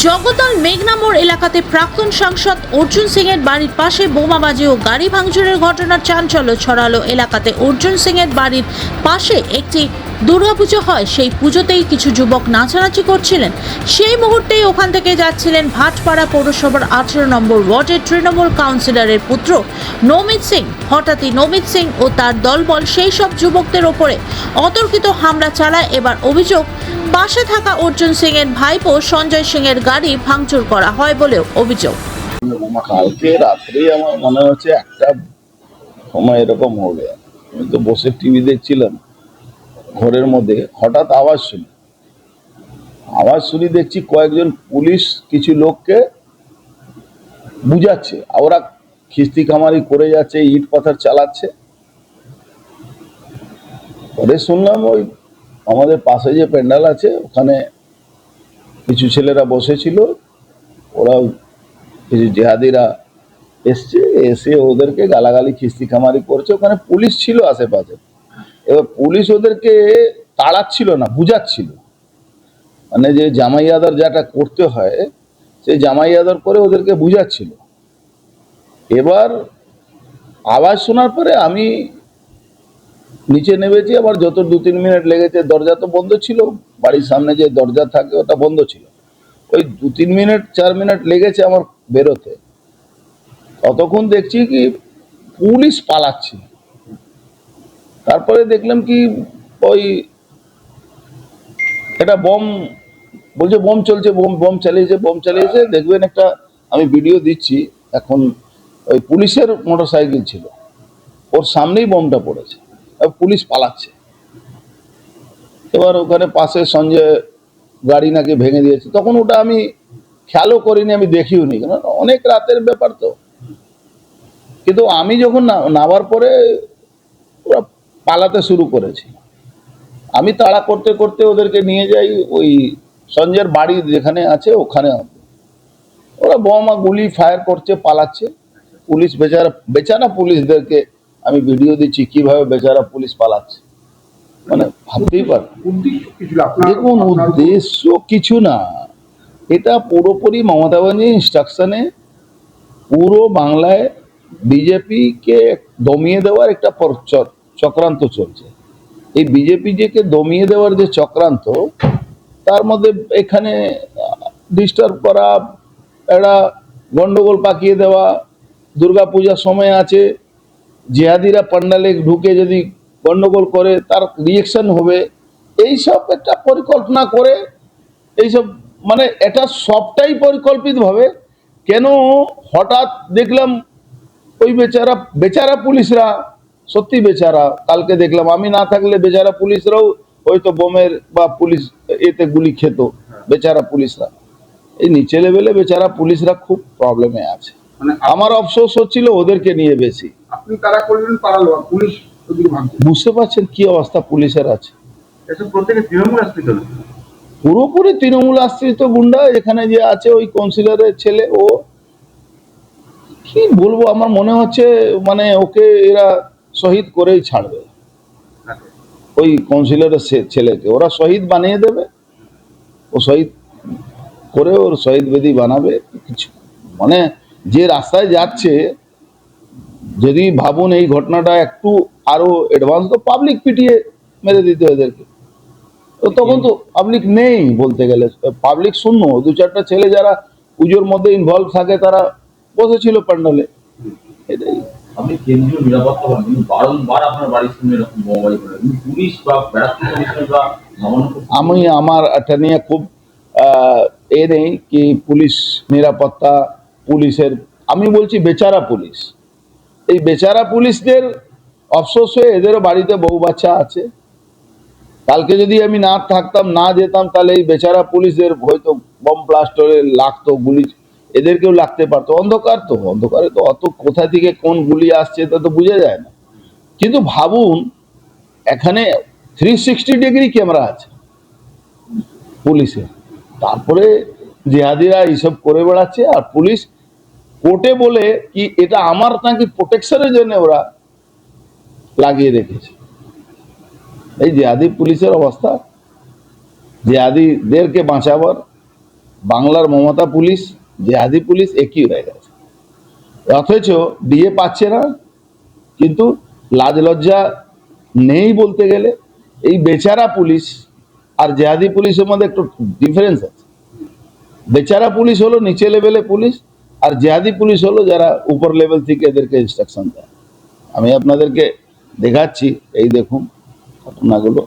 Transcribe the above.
জগদল মেঘনামোড় এলাকাতে প্রাক্তন সাংসদ অর্জুন সিং এর বাড়ির পাশে বোমাবাজি ও গাড়ি ভাঙচুরের ঘটনার চাঞ্চল্য ছড়ালো এলাকাতে। অর্জুন সিং এর বাড়ির পাশে একটি দুর্গাপুজো হয়, সেই পুজোতেই কিছু যুবক নাচানাচি করছিলেন। সেই মুহূর্তেই ওখান থেকে যাচ্ছিলেন ভাটপাড়া পৌরসভার আঠেরো নম্বর ওয়ার্ডের তৃণমূল কাউন্সিলরের পুত্র নমিত সিং। হঠাৎই নমিত সিং ও তার দলবল সেই সব যুবকদের ওপরে অতর্কিত হামলা চালায়। এবার অভিযোগ, পাশে থাকা অর্জুন সিং এর ভাইপো সঞ্জয় সিং এর গাড়ি ভাঙচুর করা হয় বলেও অভিযোগ। কালকে রাত্রে আমার মনে হচ্ছে একটা সময় এরকম হবে। আমি তো বসে টিভি দেখছিলাম, ঘরের মধ্যে হঠাৎ আওয়াজ শুনি। আওয়াজ শুনি দেখছি কয়েকজন পুলিশ কিছু লোককে বুঝাচ্ছে, ওরা খিস্তি কামারি করে যাচ্ছে, ইট পাথর চালাচ্ছে। পরে শুনলাম ওই আমাদের পাশে যে প্যান্ডেল আছে, ওখানে কিছু ছেলেরা বসেছিল ওরা কিছু জেহাদিরা এসছে, এসে ওদেরকে গালাগালি খিস্তি খামারি করছে। ওখানে পুলিশ ছিল আশেপাশে। এবার পুলিশ ওদেরকে তাড়াচ্ছিল না, বুঝাচ্ছিল। মানে যে জামাই আদর যেটা করতে হয়, সেই জামাই আদর করে ওদেরকে বুঝাচ্ছিল। এবার আওয়াজ শোনার পরে আমি নিচে নেমেছি, আবার যত দু তিন মিনিট লেগেছে, দরজা তো বন্ধ ছিল। বাড়ির সামনে যে দরজা থাকে, ওটা বন্ধ ছিল। ওই দু তিন মিনিট, চার মিনিট লেগেছে আমার বেরোতে। ততক্ষণ দেখছি কি পুলিশ পালাচ্ছে। তারপরে দেখলাম কি ওই এটা বম, বলছে বম চলছে, বম বম চালিয়েছে বম চালিয়েছে। দেখবেন একটা, আমি ভিডিও দিচ্ছি, এখন ওই পুলিশের মোটর সাইকেল ছিল। ওর সামনেই বমটা পড়েছে। পুলিশ পালাচ্ছে। এবার ওখানে পাশে সঞ্জয় গাড়ি নাকি ভেঙে দিয়েছে। তখন ওটা আমি খেয়ালও করিনি, আমি দেখিও নি। অনেক রাতের ব্যাপার তো। কিন্তু আমি যখন নামার পরে ওরা পালাতে শুরু করেছি। আমি তাড়া করতে করতে ওদেরকে নিয়ে যাই, ওই সঞ্জয়ের বাড়ি যেখানে আছে ওখানে ওরা বোমা গুলি ফায়ার করছে, পালাচ্ছে। পুলিশ বেচারা বেচারা পুলিশদেরকে আমি ভিডিও দিচ্ছি কীভাবে বেচারা পুলিশ পালাচ্ছে। মানে ভাবতেই পার। কি দেখুন, উদ্দেশ্য কিছু না। এটা পুরোপুরি মমতা ব্যানার্জি ইনস্ট্রাকশনে পুরো বাংলায় বিজেপিকে দমিয়ে দেওয়ার একটা চক্রান্ত চলছে। এই বিজেপি যেকে দমিয়ে দেওয়ার যে চক্রান্ত, তার মধ্যে এখানে ডিস্টার্ব করা একটা গন্ডগোল পাকিয়ে দেওয়া, দুর্গাপূজার সময় আছে জেহাদিরা পান্ডালে ঢুকে যদি গন্ডগোল করে তার রিয়েকশন হবে। এইসব একটা পরিকল্পনা করে এইসব মানে এটা সবটাই পরিকল্পিতভাবে। কেন হঠাৎ দেখলাম ওই বেচারা বেচারা পুলিশরা সত্যি বেচারা কালকে দেখলাম আমি না থাকলে বেচারা পুলিশরাও হয়তো বোমের বা পুলিশ এতে গুলি খেত বেচারা পুলিশরা। এই নিচে লেভেলে বেচারা পুলিশরা খুব প্রবলেমে আছে। মানে আমার অফসোস হচ্ছিল ওদেরকে নিয়ে বেশি। আপনি তারা করলেন পুলিশ বুঝতে পারছেন কি অবস্থা পুলিশের আছে। পুরোপুরি তৃণমূল আশ্রিত গুন্ডা এখানে যে আছে ওই কাউন্সিলরের ছেলে ও কি বলব আমার মনে হচ্ছে মানে ওকে এরা শহীদ করেই ছাড়বে। ওই কাউন্সিলরের ছেলেকে। ওরা শহীদ বানিয়ে দেবে। ও শহীদ করে ওর শহীদ বেদি বানাবে কিছু মানে যে রাস্তায় যাচ্ছে যদি ভাবুন এই ঘটনাটা একটু আরও অ্যাডভান্স তো পাবলিক পিটিয়ে মেরে দিতে এদেরকে। তো তখন তো পাবলিক নেই বলতে গেলে। পাবলিক শূন্য দু চারটা ছেলে যারা পুজোর মধ্যে ইনভলভ থাকে তারা বসেছিল প্যান্ডালে। এটাই। আপনি কেন্দ্রীয় নিরাপত্তা বলেন বারংবার আপনার বাড়ির সামনে এরকম বোমাবাজি করে। পুলিশ বা বা আমি আমার এটা নিয়ে খুব এ নেই কি পুলিশ নিরাপত্তা পুলিশের আমি বলছি বেচারা পুলিশ। এই বেচারা পুলিশদের অফসোস হয়ে এদেরও বাড়িতে বউ বাচ্চা আছে। কালকে যদি আমি না থাকতাম, না যেতাম, তাহলে এই বেচারা পুলিশদের হয়তো বম ব্লাস্ট হলে লাগতো, গুলি, এদেরকেও লাগতে পারতো। অন্ধকার তো, অন্ধকারে তো অত কোথা থেকে কোন গুলি আসছে তা তো বোঝা যায় না। কিন্তু ভাবুন, এখানে থ্রি সিক্সটি ডিগ্রি ক্যামেরা আছে পুলিশের। তারপরে জেহাদিরা এইসব করে বেড়াচ্ছে আর পুলিশ কোর্টে বলে কি এটা আমার নাকি প্রোটেকশনের জন্য ওরা লাগিয়ে রেখেছে? এই জেহাদি পুলিশের অবস্থা। জেহাদিদেরকে বাঁচাবার বাংলার মমতা পুলিশ, জেহাদি পুলিশ একই হয়ে গেছে। অথচ ডিএ পাচ্ছে না, কিন্তু লাজ লজ্জা নেই বলতে গেলে। এই বেচারা পুলিশ আর জেহাদি পুলিশের মধ্যে একটু ডিফারেন্স আছে। বেচারা পুলিশ হলো নিচে লেভেলে পুলিশ আর জেহাদি পুলিশ হলো যারা উপর লেভেল থেকে এদেরকে ইনস্ট্রাকশন দেয় আমি আপনাদেরকে দেখাচ্ছি এই দেখুন ঘটনাগুলো